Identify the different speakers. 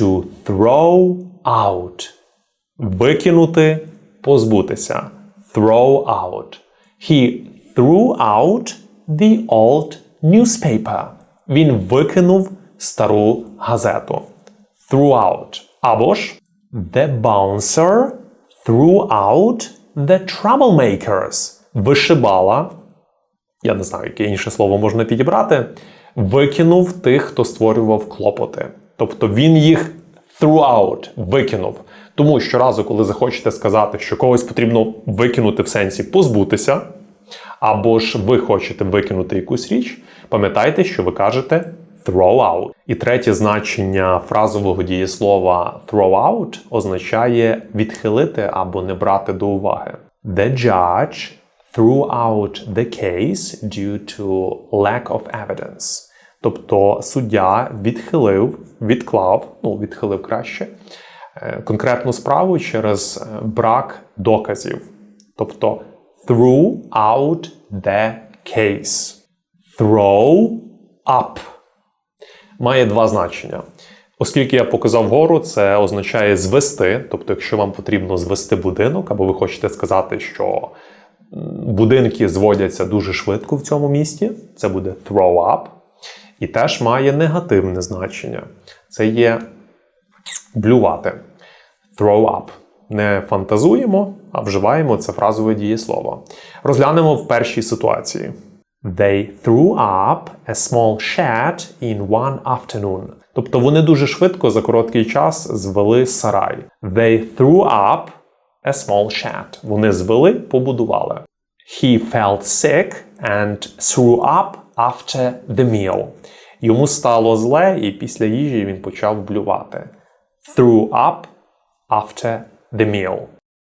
Speaker 1: To throw out. Викинути, позбутися. Throw out. He threw out the old newspaper. Він викинув стару газету. Threw out. Або ж The bouncer threw out the troublemakers. Вишибала я не знаю, яке інше слово можна підібрати, викинув тих, хто створював клопоти. Тобто він їх throughout викинув. Тому щоразу, коли захочете сказати, що когось потрібно викинути в сенсі позбутися, або ж ви хочете викинути якусь річ, пам'ятайте, що ви кажете throw out. І третє значення фразового дієслова throw out означає відхилити або не брати до уваги. The judge threw out the case due to lack of evidence. Тобто суддя відхилив, відклав, ну відхилив краще, е, конкретну справу через е, брак доказів. Тобто threw out the case. Throw up має два значення. Оскільки я показав гору, це означає звести. Тобто, якщо вам потрібно звести будинок, або ви хочете сказати, що будинки зводяться дуже швидко в цьому місті, це буде throw up. І теж має негативне значення. Це є блювати. Throw up. Не фантазуємо, а вживаємо це фразове дієслово. Розглянемо в першій ситуації. They threw up a small shed in one afternoon. Тобто вони дуже швидко за короткий час звели сарай. They threw up a small shed. Вони звели, побудували. He felt sick and threw up after the meal. Йому стало зле, і після їжі він почав блювати. Threw up after the meal.